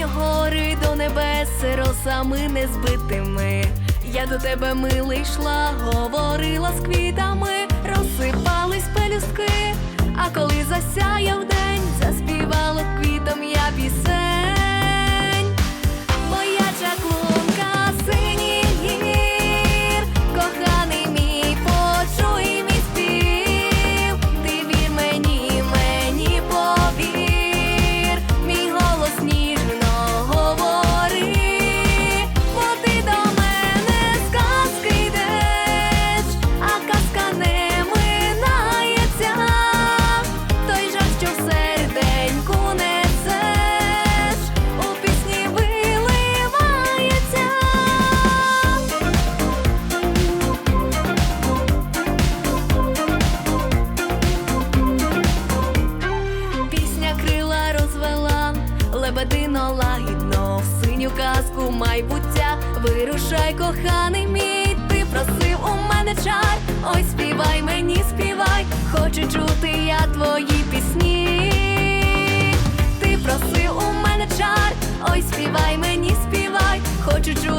Синьо гори до небес, росами не збитими. Я до тебе милий йшла, говорила з квітами, розсипались пелюстки, а коли засяяв майбуття. Вирушай, коханий мій, ти просив у мене чар. Ой, співай мені, співай, хочу чути я твої пісні. Ти просив у мене чар, ой, співай мені, співай, хочу чути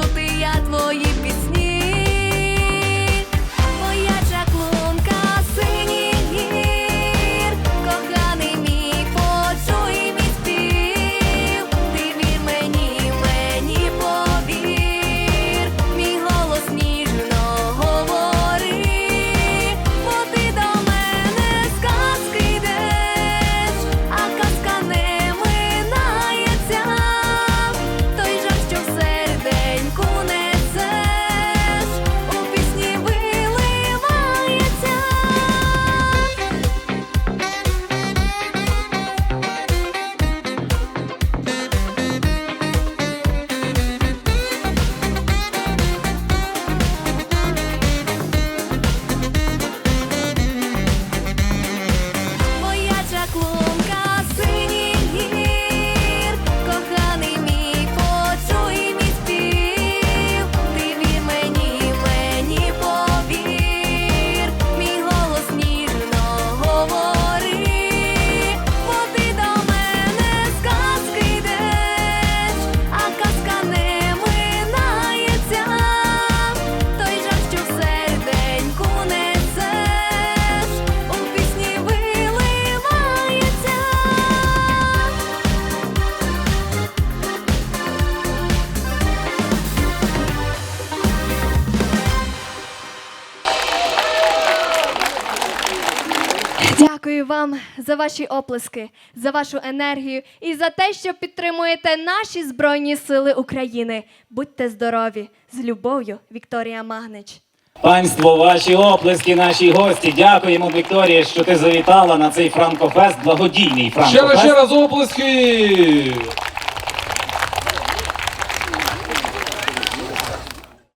Дякую вам за ваші оплески, за вашу енергію і за те, що підтримуєте наші Збройні Сили України. Будьте здорові! З любов'ю, Вікторія Магнич. Панство, ваші оплески, наші гості. Дякуємо, Вікторія, що ти завітала на цей франкофест, благодійний Ще раз, ще раз оплески!